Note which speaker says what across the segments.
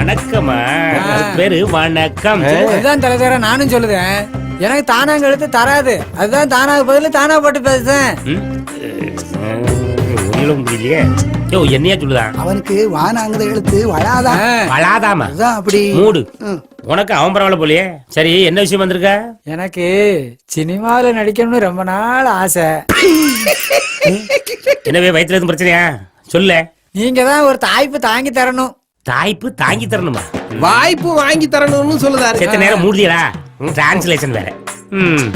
Speaker 1: வணக்கமா பேரு வணக்கம்.
Speaker 2: அதுதான் தலைவர நானும் சொல்லுதேன். எனக்கு தானாங்க எழுத்து தராது. அதுதான் தானாக பதில் தானா போட்டு பேசுறேன்
Speaker 1: ம்? அஹ், ஒண்ணும் புரியலையே யோ என்னையா சொல்லுதான்
Speaker 3: அவனுக்கு வானாங்கிற எழுத்து வளாதான்
Speaker 1: வளாதாமா?
Speaker 3: அதுதான் அப்படி.
Speaker 1: மூடு. உனக்கு அவன் பரவாயில்ல போலயே. சரி என்ன விஷயம் வந்திருக்க?
Speaker 2: எனக்கு சினிமாவில் நடிக்கணும்னு ரொம்ப நாள் ஆசை.
Speaker 1: என்னவே வயித்துல எதுவும் பிரச்சனையா? சொல்ல.
Speaker 2: நீங்க தான் ஒரு தாய்ப்பு தாங்கி தரணும்.
Speaker 1: தாய்ப்பு தாங்கி தரணுமா?
Speaker 4: வாய்ப்பு வாங்கி தரணும்னு சொல்லுதாரு.
Speaker 1: செத்த நேரம் மூடியடா. டிரான்ஸ்லேஷன் வேற. ம்.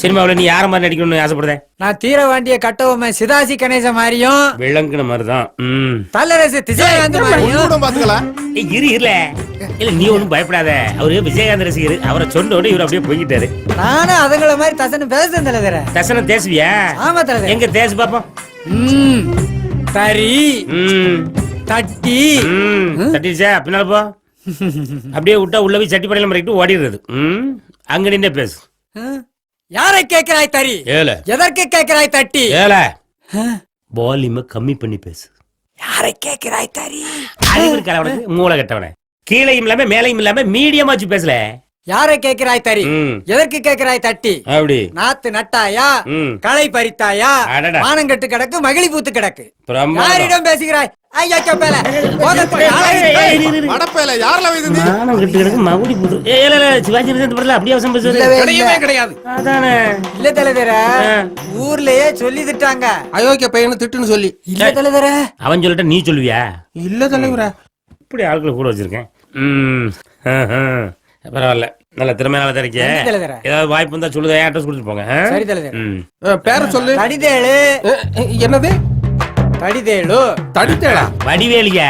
Speaker 1: சினிமாவுல நீ யார மாதிரி நடிக்கணும்னு ஆசைப்படுத?
Speaker 2: நான் தீர வேண்டிய கட்டவுமே சிதாசி கணேச மாதிரியும்
Speaker 1: விளங்குன மாதிரி தான் ம்.
Speaker 2: தல்லரசு திசைகாந்த் மாதிரியும்
Speaker 4: பாத்துக்கலாம்
Speaker 1: ஏய், இரு இருல. இல்ல நீ ஒண்ணும் பயப்படாத. அவரு விஜயகாந்த் ரசிகர். அவரை சொன்ன உடனே இவர் அப்படியே போய்கிட்டாரு
Speaker 2: நானும் அதுங்கள மாதிரி தசன்னு பேசுறேன் தலைவர.
Speaker 1: தசனம் தேசுவியா
Speaker 2: ஆமா தலைவர்.
Speaker 1: எங்க தேசு பாப்போம்.
Speaker 2: ம். தரி
Speaker 1: ம்.
Speaker 2: தட்டி.
Speaker 1: ம். தட்டிச்சா பின்னால போ. அப்படியே விட்டா உள்ள போய் சட்டி படையில மறைக்கிட்டு ஓடிடுறது. அங்க நின்னே பேசு.
Speaker 2: யாரை கேட்கிறாய் தரி
Speaker 1: ஏல
Speaker 2: எதற்கு கேட்கிறாய் தட்டி?
Speaker 1: ஏல? வால்யூமை கம்மி பண்ணி பேசு.
Speaker 2: யாரை கேட்கிறாய் தரி
Speaker 1: அறிவு இருக்கா அவனுக்கு? மூளை கட்டவனே. கீழையும் இல்லாம மேலையும் இல்லாம மீடியமா வச்சு பேசல.
Speaker 2: யாரை கேட்கிறாய் தரி எதற்கு கேட்கிறாய் தட்டி?
Speaker 1: அப்படி.
Speaker 2: நாத்து நட்டாயா? களை பறித்தாயா. மானங்கட்டு கிடக்கு மகிழி பூத்து கிடக்கு. யாரிடம் பேசுகிறாய்? ஐயா
Speaker 1: இரு.
Speaker 4: மடப்பையில யாரெல்லாம் வைத்தது?
Speaker 1: கிடக்கு மகுடி சிவாஜி அப்படியே அவசரம் பேசுறது
Speaker 4: கிடையாது.
Speaker 1: அதானே.
Speaker 2: இல்ல தலைவர. ஊர்லயே சொல்லி திட்டாங்க.
Speaker 4: அயோக்கிய பையனு திட்டுன்னு சொல்லி.
Speaker 2: இல்ல தலைவர.
Speaker 1: அவன் சொல்லிட்ட நீ சொல்லுவியா?
Speaker 4: இல்ல தலைவரா.
Speaker 1: இப்படி ஆட்களை கூட வச்சிருக்கேன். ம். பரவாயில்ல. நல்ல திறமையால தெரிக்க. ஏதாவது வாய்ப்பு இருந்தா சொல்லுதா அட்ரஸ் கொடுத்துட்டு போங்க?
Speaker 2: சரி
Speaker 1: ம்.
Speaker 4: பேர சொல்லு.
Speaker 2: தடிதேழு
Speaker 4: என்னது?
Speaker 2: தடிதேழு
Speaker 4: தடுத்தேடா
Speaker 1: வடிவேலியா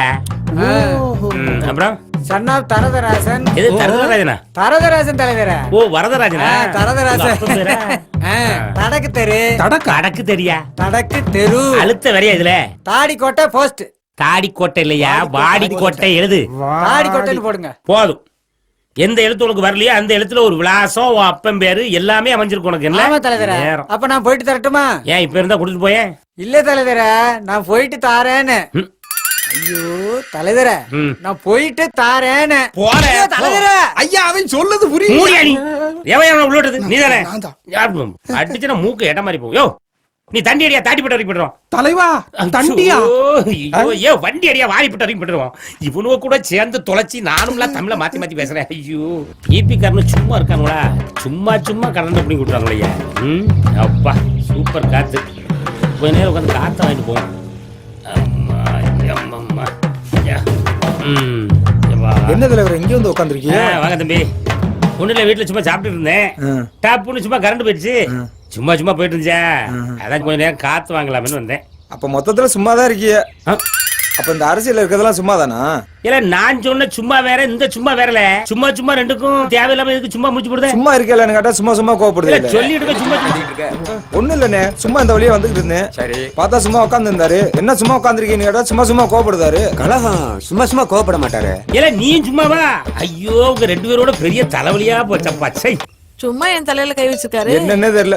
Speaker 1: அப்புறம்?
Speaker 2: தரதராசன்.
Speaker 1: எது தரதராஜனா?
Speaker 2: தரதராசன் தலைவர
Speaker 1: ஓ வரதராஜனா?
Speaker 2: ஆ, தடக்கு தெரு.
Speaker 4: தடக்கா?
Speaker 1: அடக்கு தெரியா?
Speaker 2: தடக்கு தெரு.
Speaker 1: அழுத்த வரையா இதுல?
Speaker 2: தாடி கோட்டை போஸ்ட்
Speaker 1: தாடி கோட்டை இல்லையா? வாடி கோட்டை எழுது.
Speaker 2: தாடி கோட்டைன்னு போடுங்க.
Speaker 1: போதும். எந்த எழுத்து உனக்கு வரலையோ அந்த எழுத்துல ஒரு விலாசம் உன் அப்பன் பேரு எல்லாமே அமைஞ்சிருக்கு உனக்கு.
Speaker 2: ஆமா
Speaker 1: என்ன
Speaker 2: தலைவர
Speaker 1: நேரம்.
Speaker 2: அப்ப நான் போயிட்டு தரட்டுமா?
Speaker 1: ஏன் இப்ப இருந்தா கொடுத்துட்டு போயேன்?
Speaker 2: இல்ல தலைவர நான் போயிட்டு தாரேன்னு.
Speaker 1: ம்.
Speaker 2: ஐயோ தலைவர
Speaker 1: ம்.
Speaker 2: நான் போயிட்டு தாரேன்னு.
Speaker 1: போறேன்.
Speaker 2: ஐயோ, தலைவர
Speaker 4: ஐயா அவன் சொல்லுது புரியுது.
Speaker 1: மூடியா நீ? எவன் எவனை உள்ளோட்டது நீ தானே
Speaker 3: நான் தான்.
Speaker 1: அடிச்சுனா மூக்கு எட்ட மாதிரி போகும். யோ. நீ தண்டி அடியா தாட்டி போட்டு வரைக்கும் போட்டுருவோம்
Speaker 4: தலைவா தண்டியா?
Speaker 1: ஐயோ வண்டி அடியா வாரி போட்டு வரைக்கும் போட்டுருவோம் இவனுவ கூட சேர்ந்து தொலைச்சி நானும்லாம் தமிழ மாத்தி மாத்தி பேசுறேன். ஐயோ பிபி காரனு சும்மா இருக்காங்களா சும்மா சும்மா பண்ணி கொடுக்குறாங்களே ஐயா ம் அப்பா சூப்பர் காத்து. கொஞ்ச நேரம் உட்காந்து காத்த வாங்கிட்டு போவோம்.
Speaker 5: என்ன தலைவர் இங்க வந்து உட்காந்துருக்கீங்க
Speaker 1: வாங்க தம்பி. இல்ல வீட்டுல சும்மா சாப்பிட்டு இருந்தேன். டாப்புன்னு சும்மா கரண்ட் போயிடுச்சு. சும்மா சும்மா போயிட்டு இருந்துச்சா அதான் கொஞ்ச நேரம் காத்து வாங்கலாம்னு வந்தேன்.
Speaker 5: அப்ப மொத்தத்துல சும்மா தான் இருக்கீங்க
Speaker 1: ஆ,
Speaker 5: அப்ப இந்த அரசியல் இருக்கிறதெல்லாம் சும்மா தானா
Speaker 1: இல்ல நான் சொன்ன சும்மா வேற இந்த சும்மா வேறல சும்மா சும்மா ரெண்டுக்கும் தேவையில்லாம இதுக்கு சும்மா முடிச்சு போடுதேன்
Speaker 5: சும்மா இருக்கலன்னு கேட்டா சும்மா சும்மா கோவப்படுது
Speaker 1: சொல்லிட்டு சும்மா சும்மா.
Speaker 5: ஒண்ணும் இல்லண்ணே சும்மா இந்த வழியா வந்துகிட்டு இருந்தேன்.
Speaker 6: சரி.
Speaker 5: பார்த்தா சும்மா உட்கார்ந்து இருந்தாரு என்ன சும்மா உட்காந்துருக்கீங்கன்னு கேட்டா சும்மா சும்மா கோவப்படுதாரு.
Speaker 6: கலகம் சும்மா சும்மா கோவப்பட மாட்டாரு.
Speaker 1: இல்ல நீ சும்மாவா ஐயோ உங்க ரெண்டு பேரோட பெரிய தலைவலியா போச்சப்பா சை
Speaker 7: சும்மா என் தலையில கை வச்சிருக்காரு.
Speaker 5: என்னன்னே தெரியல.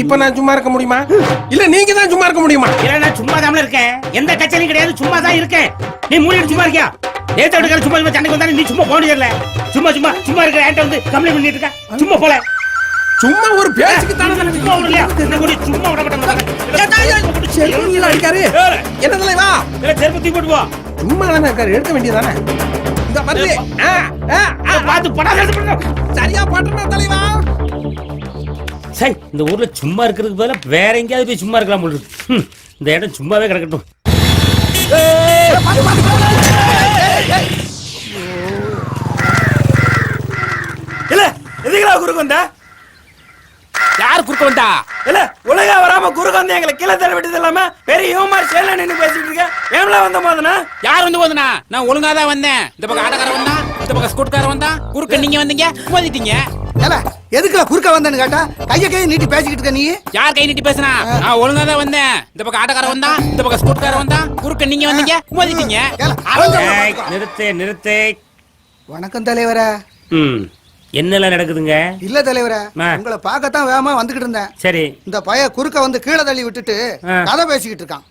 Speaker 4: இப்ப நான் சும்மா இருக்க முடியுமா? இல்ல நீங்க தான் சும்மா இருக்க முடியுமா?
Speaker 1: இல்ல நான் சும்மா தான் இருக்கேன். எந்த கச்சேரியும் கிடையாது சும்மா தான் இருக்கேன். நீ மூடிட்டு சும்மா இருக்கியா? ஏத்த விட்டுக்கார சும்மா சும்மா சண்டைக்கு வந்தாலும் நீ சும்மா முடியல சும்மா சும்மா சும்மா இருக்கிற என்கிட்ட வந்து கம்ப்ளைண்ட் பண்ணிட்டு இருக்க? சும்மா போல.
Speaker 4: சும்மா ஒரு பேச்சுக்கு தானே
Speaker 1: சும்மா என்ன கூட சும்மா விட மாட்டேன்
Speaker 4: அடிக்காரு. என்ன தலைவா?
Speaker 1: செருப்பு தூக்கி போட்டு
Speaker 4: சும்மா தானே இருக்காரு எடுக்க வேண்டியதானே? இந்த ஆ,
Speaker 1: பார்த்து படாத
Speaker 4: சரியா பாட்டுனா தலைவா.
Speaker 1: சரி இந்த ஊர்ல சும்மா இருக்கிறதுக்கு பதிலா வேற எங்கேயாவது போய் சும்மா இருக்கலாம் போல இந்த இடம் சும்மாவே கிடக்கட்டும்.
Speaker 5: இல்ல எதுக்குடா குறுக்கு வந்த?
Speaker 8: யார் குறுக்க வந்தா?
Speaker 5: இல்ல ஒழுங்கா வராம குறுக்கு வந்து எங்களை கீழே தர விட்டது இல்லாம பெரிய இவமாரி சேல நின்னு பேசிட்டு இருக்க. ஏம்ல வந்த போதுனா
Speaker 8: யார் வந்து போதுனா நான் ஒழுங்கா தான் வந்தேன். இந்த பக்கம் ஆட்டக்காரன் வந்தா இந்த பக்கம் ஸ்கூட்காரன் வந்தா குறுக்க நீங்க வந்தீங்க மோதிட்டீங்க.
Speaker 3: ஏல எதுக்குல குறுக்க வந்தேன்னு கேட்டா? கைய கையை நீட்டி பேசிக்கிட்டு இருக்க நீ?
Speaker 8: யார் கை நீட்டி பேசுனா? நான் ஒழுங்கா தான் வந்தேன். இந்த பக்கம் ஆட்டக்காரன் வந்தா இந்த பக்கம் ஸ்கூட்காரன் வந்தா குறுக்க நீங்க வந்தீங்க மோதிட்டீங்க.
Speaker 1: நிறுத்து நிறுத்து.
Speaker 3: வணக்கம் தலைவரே.
Speaker 1: ம். என்னெல்லாம் நடக்குதுங்க?
Speaker 3: இல்ல தலைவரே. உங்களை பார்க்கத்தான் வேகமா வந்துகிட்டு இருந்தேன்.
Speaker 1: சரி.
Speaker 3: இந்த பைய குறுக்க வந்து கீழே தள்ளி விட்டுட்டு. கதை பேசிக்கிட்டு இருக்கான்.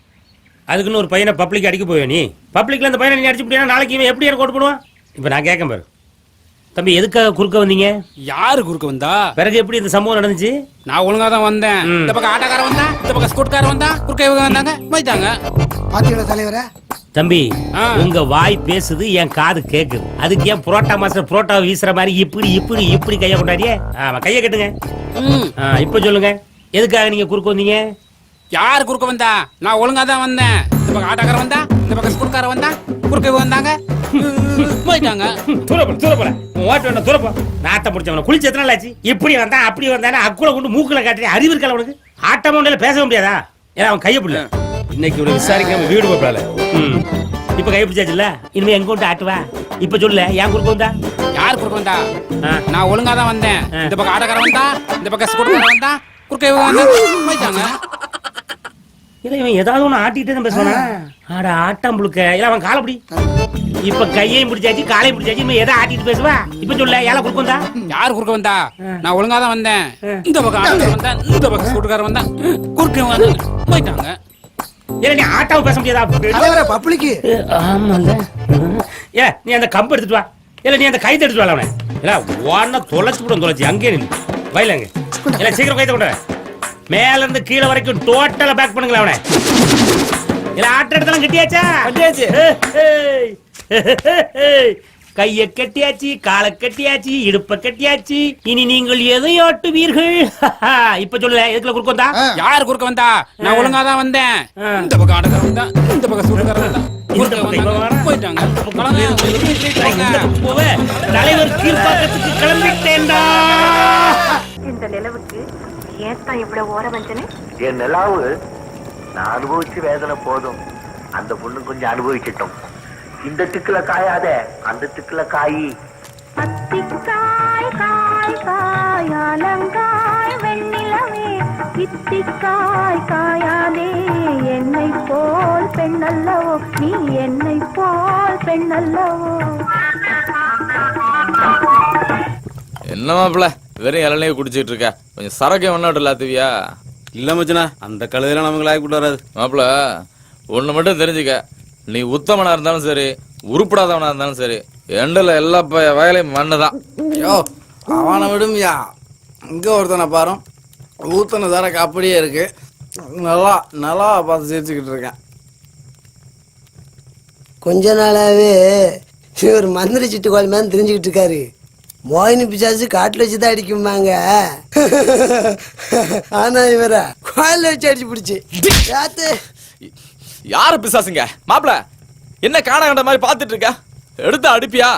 Speaker 1: அதுக்குன்னு ஒரு பையனை பப்ளிக் அடிக்க போய் நீ? பப்ளிக்ல அந்த பையனை நீ அடிச்சு நாளைக்கு இவன் எப்படி ஓட்டு போடுவான்? இப்போ நான் கேட்க பாரு. தம்பி எதுக்காக குறுக்க வந்தீங்க?
Speaker 8: யாரு குறுக்க வந்தா?
Speaker 1: பிறகு எப்படி இந்த சம்பவம் நடந்துச்சு?
Speaker 8: நான் ஒழுங்கா தான் வந்தேன். இந்த பக்கம் ஆட்டக்காரன் வந்தா இந்த பக்கம் ஸ்கூட்காரன் வந்தா குறுக்க இவங்க வந்தாங்க மோதிட்டாங்க
Speaker 3: பாத்தீங்களா தலைவரே?
Speaker 1: தம்பி
Speaker 8: ஆ.
Speaker 1: உங்க வாய் பேசுது என் காது கேக்குது. அதுக்கு ஏன் புரோட்டா மாஸ்டர் புரோட்டா வீசுற மாதிரி இப்படி இப்படி இப்படி கைய கொண்டாடியே? ஆமா கைய கட்டுங்க. இப்ப சொல்லுங்க. எதுக்காக நீங்க குறுக்க வந்தீங்க?
Speaker 8: யார் குறுக்க வந்தா? நான் ஒழுங்கா தான் வந்தேன். பக்கம் ஆட்டக்காரன் வந்தா இந்த பக்கம் ஸ்கூட்காரன் வந்தா குறுக்க வந்தாங்க. போயிட்டாங்க.
Speaker 1: ம், தூர போல தூர போல உன் ஓட்டு வேண்டாம் தூர போ. நாத்த முடிச்சவன குளிச்சு எத்தனை நாள் ஆச்சு இப்படி வந்தா அப்படி வந்தானே அக்குல கொண்டு மூக்குல காட்டுறேன் அறிவு இருக்கல உனக்கு ஆட்டமா உண்டால பேச முடியாதா? ஏன்னா அவன் கைய பிடில இன்னைக்கு இவனை விசாரிக்காம வீடு போப்பால இப்ப கை பிடிச்சாச்சுல்ல? இனிமே எங்க கொண்டு ஆட்டுவா? இப்ப சொல்லு ஏன் குறுக்க வந்தா?
Speaker 8: யார் குறுக்க வந்தா. நான் ஒழுங்கா தான் வந்தேன். இந்த பக்கம் ஆட்டக்காரன் வந்தா இந்த பக்கம் ஸ்கூட்டர் வந்தா குறுக்க இவங்க வந்தா. போயிட்டாங்க.
Speaker 1: இல்ல இவன் ஏதாவது ஒண்ணு ஆட்டிட்டு தான் பேசுவானா? ஆட ஆட்டம் புழுக்க. இல்ல அவன் காலை பிடி. இப்ப கையையும் பிடிச்சாச்சு காலையும் பிடிச்சாச்சு இவன் எதை ஆட்டிட்டு பேசுவா? இப்ப சொல்ல ஏழை குறுக்க வந்தா?
Speaker 8: யார் குறுக்க வந்தா? நான் ஒழுங்கா தான் வந்தேன். இந்த பக்கம் ஆட்டக்காரன் வந்தா இந்த பக்கம் ஸ்கூட்டர் வந்தா குறுக்க வந்தாங்க போயிட்டாங்க.
Speaker 1: இல்ல நீ ஆட்டாவும் பேச முடியாதா?
Speaker 3: பப்ளிக்கு.
Speaker 1: ஆமால ஏ நீ அந்த கம்பு எடுத்துட்டு வா. இல்ல நீ அந்த கைத்தை எடுத்துட்டு வா அவனை. இல்ல ஓன தொலைச்சு கூட தொலைச்சு அங்கே நில்லு. வயலங்க இல்ல சீக்கிரம் கைத்தை கொண்டு வா. மேல இருந்து கீழே வரைக்கும் டோட்டலா பேக் பண்ணுங்களா அவனை. இல்ல ஆட்ட இடத்துல கட்டியாச்சா?
Speaker 5: கட்டியாச்சு.
Speaker 1: கைய கட்டியாச்சு காலை கட்டியாச்சு இடுப்ப கட்டியாச்சு. இனி நீங்கள் எதை ஆட்டுவீர்கள்? இப்ப சொல்லல எதுக்குள்ள குறுக்க வந்தா.
Speaker 8: யார் குறுக்க வந்தா? நான் ஒழுங்கா தான் வந்தேன். இந்த பக்கம் ஆட்டக்காரன் வந்தா இந்த பக்கம் ஸ்கூட்டர் வந்தா.
Speaker 1: தலைவர் கீழ்பாக்கத்துக்கு கிளம்பிட்டேன்டா.
Speaker 9: இந்த நிலவுக்கு ஏத்தான் இவ்வளவு ஓர வஞ்சனை
Speaker 10: என் நிலாவு நான் அனுபவிச்சு வேதனை போதும். அந்த பொண்ணு கொஞ்சம் அனுபவிச்சிட்டோம். இந்த திக்குல காயாத அந்த திக்குல காயி.
Speaker 9: அத்திக்காய் காய் காய் அலங்காய் வெண்ணிலவே. இத்திக்காய் காயாதே என்னை போல் பெண்ணல்லவோ. நீ என்னை போல் பெண்ணல்லவோ.
Speaker 11: என்ன மாப்பிள வெறும் இளநீர் குடிச்சிட்டு இருக்க. கொஞ்சம் சரக்கு ஒன்னும் இல்லாத்துவியா?
Speaker 12: இல்ல மச்சனா அந்த கழுதையெல்லாம் நமக்கு லாய்க்கு கூட்டு வராது.
Speaker 11: மாப்பிள ஒண்ணு மட்டும் தெரிஞ்சுக்க. நீ உத்தமனா இருந்தாலும் சரி உருப்படாதவனா இருந்தாலும் சரி எண்டில் எல்லா ப- வயலையும் மண்ணு தான்
Speaker 2: யோ அவனை விடும்யா? இங்க ஒருத்தனை பாரு ஊத்தன தரக்கு அப்படியே இருக்கு. நல்லா நல்லா பார்த்து சிரிச்சுக்கிட்டு இருக்கேன்.
Speaker 13: கொஞ்ச நாளாவே இவர் மந்திரி சிட்டுக்கோள் மாதிரி தெரிஞ்சுக்கிட்டு இருக்காரு. மோகினி பிசாசு காட்டுல வச்சு தான் அடிக்குமாங்க ஆனா இவர கோயில வச்சு அடிச்சு பிடிச்சி. யாத்து?
Speaker 11: யாரு பிசாசுங்க? மாப்பிள என்ன காண கண்ட மாதிரி பார்த்துட்டு இருக்க எடுத்து அடிப்பியா?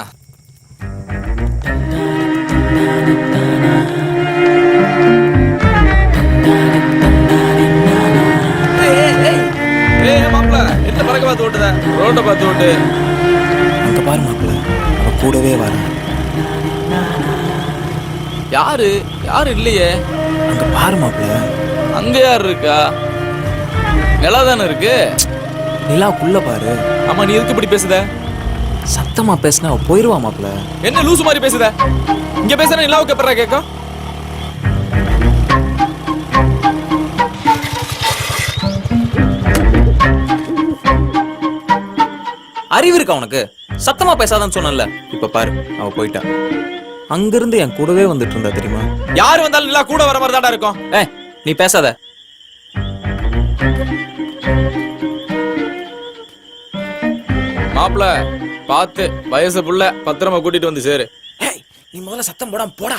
Speaker 11: மாப்பிள என்ன பறக்க பார்த்து ஓட்டுத? ரோட்டை பார்த்து ஓட்டு.
Speaker 12: அங்க பாரு மாப்பிள்ள அவ கூடவே வர
Speaker 11: யாரு? யாரு இல்லையே?
Speaker 12: அங்க பாரு மாப்பிள்ள
Speaker 11: அங்க யார் இருக்கா? நிலா தானே இருக்கு?
Speaker 12: நிலாக்குள்ள பாரு.
Speaker 11: ஆமா நீ எதுக்கு இப்படி பேசுத?
Speaker 12: சத்தமா பேசினா அவ போயிருவா மாப்பிள்ள
Speaker 11: என்ன லூசு மாதிரி பேசுத? இங்க பேசுற நிலாவுக்கு எப்பறா கேட்கும்
Speaker 12: அறிவு இருக்கா உனக்கு? சத்தமா பேசாதான்னு சொன்னல இப்ப பாரு அவ போயிட்டா. அங்கிருந்து என் கூடவே வந்துட்டு இருந்தா தெரியுமா?
Speaker 11: யார் வந்தாலும் நிலா கூட வர மாதிரி தான்டா இருக்கும்.
Speaker 12: ஏய் நீ பேசாத.
Speaker 11: மாப்பிள பார்த்து வயசு புள்ள பத்திரமா கூட்டிட்டு வந்து சேரு.
Speaker 12: ஏய் நீ முதல்ல சத்தம் போடாம போடா.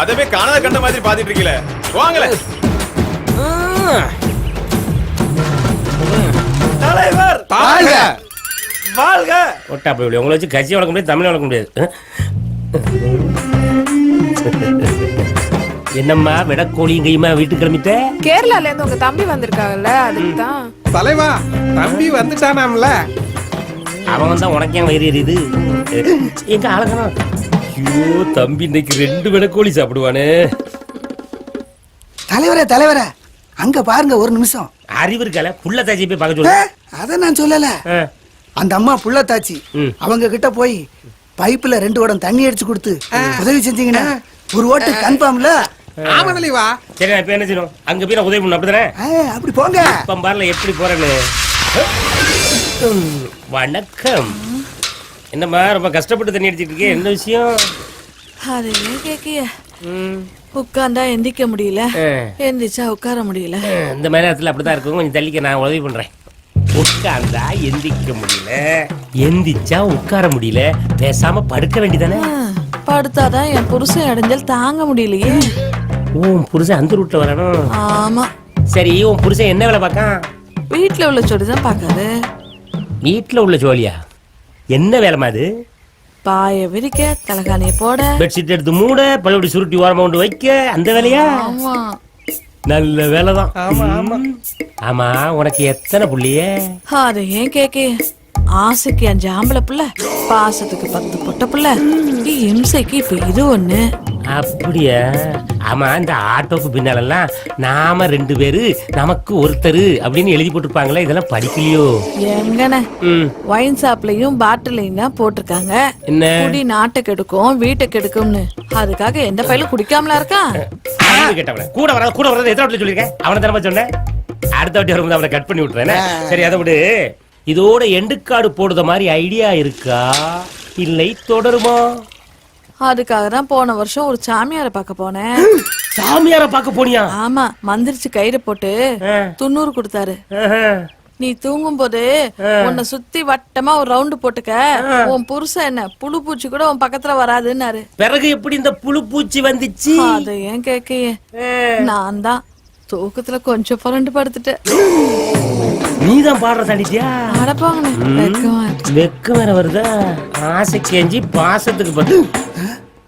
Speaker 11: அதவே காணாத கண்ட மாதிரி பாத்துட்டு இருக்கீல வாங்கல
Speaker 5: தலைவர்
Speaker 3: வாழ்க.
Speaker 5: வாழ்க.
Speaker 1: ஒட்டா போய் உங்களை வச்சு கட்சி வளர்க்க முடியாது தமிழ் வளர்க்க முடியாது. என்னம்மா விடக்கோழியும் கையுமா வீட்டுக்கு கிளம்பிட்ட?
Speaker 7: கேரளால இருந்து உங்க தம்பி வந்திருக்காங்கல்ல அதுக்கு தான்
Speaker 4: தலைவா தம்பி வந்துட்டானாம்ல.
Speaker 1: அவன் தான் உனக்கு ஏன் வயிறு எரியுது? எங்க அழகணும் ஐயோ தம்பி இன்னைக்கு ரெண்டு விடக்கோழி சாப்பிடுவானே.
Speaker 3: தலைவரே தலைவரே. அங்க பாருங்க ஒரு நிமிஷம்.
Speaker 1: அறிவு இருக்கல புள்ள தாச்சி போய் பார்க்க சொல்லு
Speaker 3: அத நான் சொல்லல. அந்த அம்மா புள்ளத்தாச்சி
Speaker 1: ம்.
Speaker 3: அவங்க கிட்ட போய் பைப்புல ரெண்டு குடம் தண்ணி அடிச்சு கொடுத்து உதவி செஞ்சீங்கன்னா ஒரு ஓட்டு கன்ஃபார்ம்ல?
Speaker 4: ஆமா தலைவா.
Speaker 1: சரி நான் இப்ப என்ன செய்யணும்? அங்க போய் நான் உதவி பண்ணணும் அப்படிதானே?
Speaker 3: அப்படி போங்க.
Speaker 1: இப்ப பாருல எப்படி போறேன்னு. வணக்கம். என்னம்மா ரொம்ப கஷ்டப்பட்டு தண்ணி அடிச்சிட்டு இருக்கே என்ன விஷயம்?
Speaker 7: அது ஏன் கேக்கிய.
Speaker 1: ம்,
Speaker 7: உட்கார்ந்தா எந்திக்க முடியல. எந்திரிச்சா உட்கார முடியல.
Speaker 1: இந்த மாதிரி நேரத்துல அப்படிதான் இருக்கும். கொஞ்சம் தள்ளிக்க நான் உதவி பண்றேன். உட்கார்ந்தா எந்திக்க முடியல. எந்திச்சா உட்கார முடியல. பேசாம படுக்க வேண்டியதானே?
Speaker 7: படுத்தாதான் என் புருஷன் இடைஞ்சல் தாங்க முடியலையே.
Speaker 1: உன் புருஷன் அந்த ரூட்ல வரணும்
Speaker 7: ஆமா.
Speaker 1: சரி உன் புருஷன் என்ன வேலை பார்க்கான்?
Speaker 7: வீட்டுல உள்ள சொடி தான் பாக்காது
Speaker 1: வீட்டுல உள்ள ஜோலியா? என்ன வேலைமா அது
Speaker 7: பாய விரிக்க தலகாணிய போட.
Speaker 1: பெட்ஷீட் எடுத்து மூட பழையபடி சுருட்டி ஓரமா கொண்டு வைக்க. அந்த வேலையா? நல்ல வேலைதான்.
Speaker 4: ஆமா ஆமா.
Speaker 1: ஆமா உனக்கு எத்தனை புள்ளிய?
Speaker 7: அது ஏன் கேக்கே? ஆசைக்கு அஞ்சு ஆம்பளை புள்ள பாசத்துக்கு பத்து பொட்ட புள்ள. இம்சைக்கு இப்ப இது ஒண்ணு?
Speaker 1: அப்படியா? ஆமா இந்த ஆட்டோக்கு பின்னாலெல்லாம் நாம ரெண்டு பேரு நமக்கு ஒருத்தர் அப்படின்னு எழுதி போட்டிருப்பாங்களே இதெல்லாம் படிக்கலையோ?
Speaker 7: எங்கன
Speaker 1: ம்.
Speaker 7: ஒயின் ஷாப்லயும் பாட்டிலையும் தான் போட்டிருக்காங்க.
Speaker 1: என்ன?
Speaker 7: குடி நாட்டை கெடுக்கும் வீட்டை கெடுக்கும்னு. அதுக்காக எந்த பையலும் குடிக்காமலா இருக்கான்
Speaker 1: அறிவு கெட்டவன. கூட வராத கூட வராத எத்தனை சொல்லியிருக்கேன்? அவனை தரமா சொன்னேன். அடுத்த வாட்டி வரும்போது அவனை கட் பண்ணி விட்டுறேன் சரி அதை விடு. இதோட எண்டுக்காடு போடுற மாதிரி ஐடியா இருக்கா? இல்லை தொடருமா?
Speaker 7: அதுக்காக தான் போன வருஷம் ஒரு சாமியாரை பார்க்க போனேன்.
Speaker 1: சாமியார பார்க்க போனியா?
Speaker 7: ஆமா மந்திரிச்சு கயிறு போட்டு. துண்ணூறு கொடுத்தாரு. நீ தூங்கும் போது உன்னை சுத்தி வட்டமா ஒரு ரவுண்டு போட்டுக்க. உன் புருஷன் என்ன புழு பூச்சி கூட உன் பக்கத்துல வராதுன்னாரு.
Speaker 1: பிறகு எப்படி இந்த புழு பூச்சி வந்துச்சு?
Speaker 7: அத ஏன் கேக்கையே நான் தான் தூக்கத்துல கொஞ்சம் புரண்டு படுத்துட்டேன்.
Speaker 1: நீதான் பாடுற தாண்டிட்டியா
Speaker 7: அடப்பாங்கண்ணே வெக்கமா
Speaker 1: வேற வருதா? ஆசைக்கு அஞ்சி பாசத்துக்கு பத்து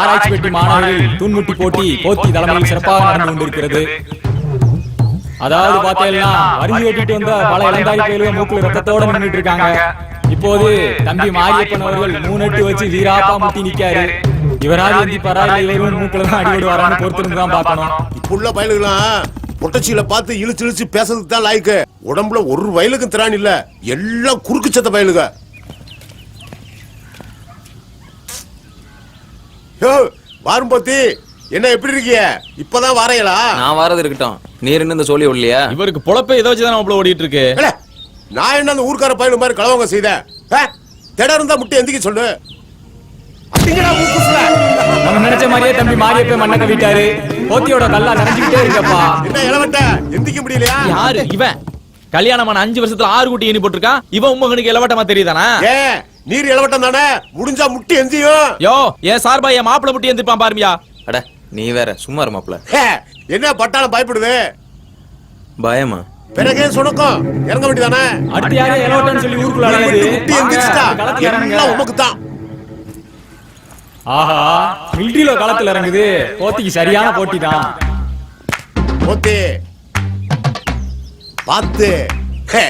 Speaker 12: ஆராய்ச்சி பெட்டி மாணவர்கள் தூண்முட்டி போட்டி போத்தி தலைமையில் சிறப்பாக நடந்து கொண்டிருக்கிறது. அதாவது பார்த்தீங்கன்னா வரிஞ்சு வெட்டிட்டு வந்த பல இளந்தாரி பயிலுக மூக்குல ரத்தத்தோட நின்னுட்டு இருக்காங்க இப்போது தம்பி மாரியப்பன் அவர்கள் மூணெட்டு வச்சு வீராப்பா முட்டி நிக்காரு. இவராது எந்திப்பாரா இல்ல இவரும் மூக்குல தான் அடிபடு வரான்னு பொறுத்திருந்து தான் பார்க்கணும்.
Speaker 14: புள்ள பயலுகளாம் பொட்டச்சியில பார்த்து இழுச்சு இழுச்சு பேசுறதுக்கு தான் லாய்க்கு. உடம்புல ஒரு வயலுக்கும் திராணி இல்ல. எல்லாம் குறுக்கு சத்த பயலுக. யோ, வாரும்போத்தி என்ன எப்படி இருக்கீங்க இப்பதான் வாரையலா?
Speaker 12: நான் வரது இருக்கட்டும். நீர் இந்த சொல்லி விடலையா
Speaker 11: இவருக்கு பொழப்பை இதை வச்சு தான் நம்மள ஓடிட்டு இருக்கு
Speaker 14: நான் என்ன அந்த ஊர்க்கார பயலு மாதிரி கலவங்க செய்தேன் திட இருந்தா முட்டை எந்திக்க சொல்லு.
Speaker 12: நம்ம நினைச்ச மாதிரியே தம்பி மாரியப்பன் மண்ணை கவிட்டாரு போத்தியோட கல்லா நினைச்சுக்கிட்டே இருக்கப்பா.
Speaker 14: என்ன இளவட்ட எந்திக்க முடியலையா?
Speaker 11: யாரு? இவன். கல்யாணமான அஞ்சு வருஷத்துல ஆறு குட்டி எண்ணி போட்டிருக்கான். இவன் உமகனுக்கு இளவட்டமா தெரியுதானா?
Speaker 14: ஏ நீர் இளவட்டம் தானே? முடிஞ்சா முட்டி எந்தியும்.
Speaker 11: யோ என் சார்பா என் மாப்பிள முட்டி எந்திருப்பான் பாருமியா.
Speaker 12: அட நீ வேற சும்மா
Speaker 14: ஹே, என்ன பட்டாளம் பயப்படுது?
Speaker 12: பயமா?
Speaker 14: பிறகு சுணக்கம். இறங்க வேண்டியதானே?
Speaker 12: அடுத்து யாரே இளவட்டம்னு சொல்லி ஊருக்குள்ள.
Speaker 14: முட்டி எந்திரிச்சிட்டா. எல்லாம் உமக்கு தான்
Speaker 12: ஆஹா மிலிட்ரியில களத்துல இறங்குது. போத்திக்கு சரியான போட்டி தான்.
Speaker 14: போத்தி. பார்த்து. ஹே,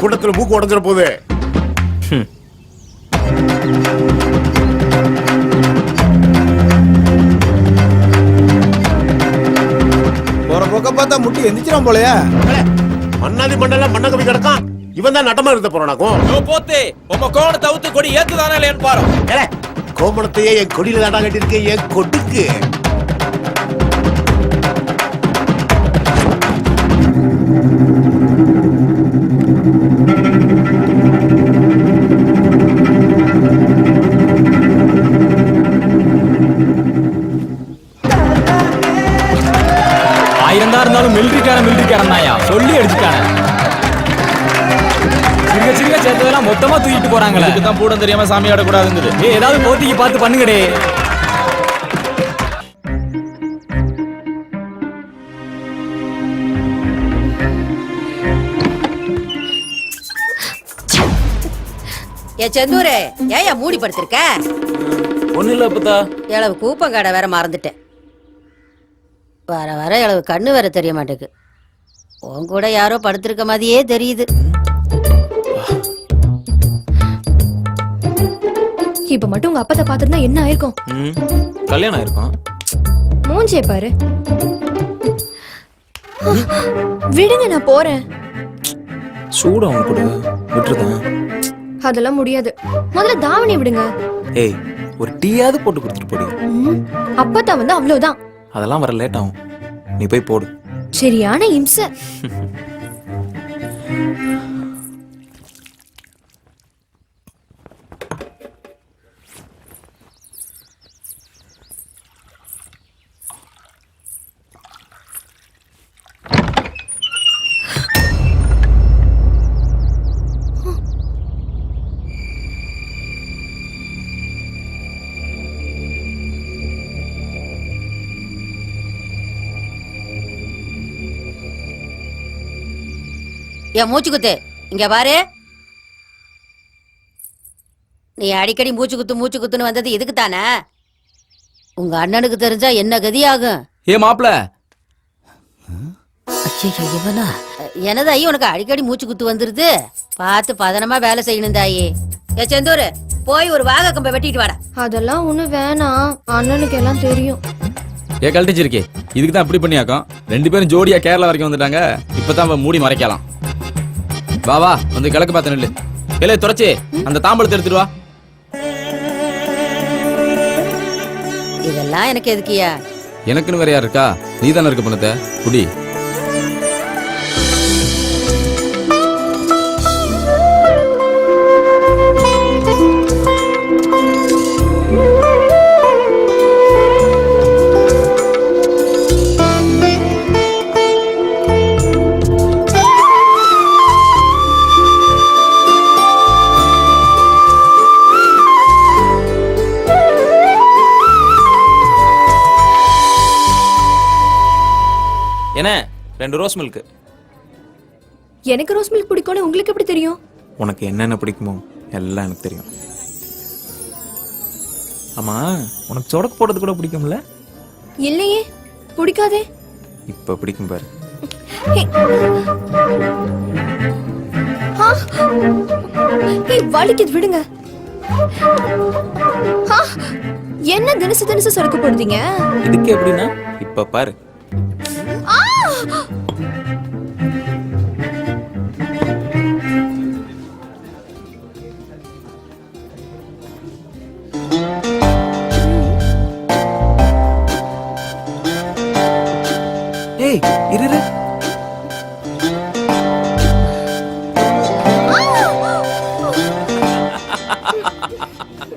Speaker 14: கூட்டத்துல மூக்கு உடஞ்சிட போகுது
Speaker 2: போற பக்க பார்த்தா முட்டி எந்திரிச்சிடும் போலயா.
Speaker 14: மண்ணாதி மண்ணெல்லாம் மண்ண கவி கிடக்கான். இவன் தான் நட்டமா இருந்த போறானாக்கும்
Speaker 11: போத்தே உங்க கோண தவிர்த்து கொடி ஏத்துதானே இல்லையான்னு பாரு.
Speaker 14: கோமணத்தையே என் கொடியில தாண்டா கட்டியிருக்கேன் என் கொடுக்கு
Speaker 12: தூக்கிட்டு போறாங்களே?
Speaker 11: இதுக்கு தான் பூடம் தெரியாம சாமி ஆடக்கூடாதுங்குது.
Speaker 12: ஏய் ஏதாவது போத்திக்கு பார்த்து பண்ணுங்கடே.
Speaker 15: ஏ செந்தூரு ஏயா மூடி படுத்திருக்க?
Speaker 11: ஒண்ணு இல்ல அப்பதா
Speaker 15: இளவு கூப்பங்காடை வேற மறந்துட்டேன். வர வர இளவு கண்ணு வேற தெரிய மாட்டேக்கு உன் கூட யாரோ படுத்திருக்க மாதிரியே தெரியுது.
Speaker 9: இப்ப மட்டும் உங்க அப்பத்தை பாத்துருந்தா என்ன ஆயிருக்கும்?
Speaker 11: கல்யாணம் ஆயிருக்கும்.
Speaker 9: மூஞ்சிய பாரு. விடுங்க நான் போறேன்.
Speaker 11: சூடம் அவன் கொடு விட்டுருதான்
Speaker 9: அதெல்லாம் முடியாது. முதல்ல தாவணி விடுங்க.
Speaker 11: ஏய் ஒரு டீயாவது போட்டு கொடுத்துட்டு போடி.
Speaker 9: ம், அப்பத்தா வந்து அவ்வளவுதான்.
Speaker 11: அதெல்லாம் வர லேட் ஆகும். நீ போய் போடு.
Speaker 9: சரியான இம்சை.
Speaker 15: என் மூச்சு குத்து. இங்க பாரு. நீ அடிக்கடி மூச்சு குத்து மூச்சு குத்துன்னு வந்தது இதுக்கு தானே? உங்க அண்ணனுக்கு தெரிஞ்சா என்ன கதி ஆகும்
Speaker 11: ஏ மாப்ள
Speaker 15: ஐயையோ, இவனா? எனது ஐயோ உனக்கு அடிக்கடி மூச்சு குத்து வந்துருது? பார்த்து பதனமா வேலை செய்யணும் தாயி. ஏ செந்தூர் போய் ஒரு வாகை கம்பை வெட்டிட்டு வாடா.
Speaker 9: அதெல்லாம் ஒண்ணு வேணாம். அண்ணனுக்கு எல்லாம் தெரியும்.
Speaker 11: ஏ கழட்டிச்சிருக்கே இதுக்கு தான் இப்படி பண்ணியாக்கும். ரெண்டு பேரும் ஜோடியா கேரளா வரைக்கும் வந்துட்டாங்க. இப்பதான் மூடி மறைக்கலாம். வா வா வந்து கிழக்கு பார்த்து நில்லு. இல்ல துறைச்சி அந்த தாம்பழத்தை எடுத்துட்டு வா.
Speaker 15: இதெல்லாம் எனக்கு எதுக்கியா
Speaker 11: எனக்குன்னு வேற யார் இருக்கா? நீ தானே இருக்க பண்ணத குடி. ரெண்டு ரோஸ் மில்க்.
Speaker 9: எனக்கு ரோஸ் மில்க் பிடிக்கும்னு உங்களுக்கு எப்படி தெரியும்?
Speaker 11: உனக்கு என்னென்ன பிடிக்குமோ எல்லாம் எனக்கு தெரியும். ஆமா உனக்கு சொடக்கு போடுறது கூட பிடிக்கும்ல?
Speaker 9: இல்லையே பிடிக்காதே.
Speaker 11: இப்ப பிடிக்கும் பாரு.
Speaker 9: வலிக்குது விடுங்க! என்ன தினசு தினசு சொடக்கு போடுதீங்க
Speaker 11: இதுக்கு எப்படின்னா இப்ப பாரு. 何?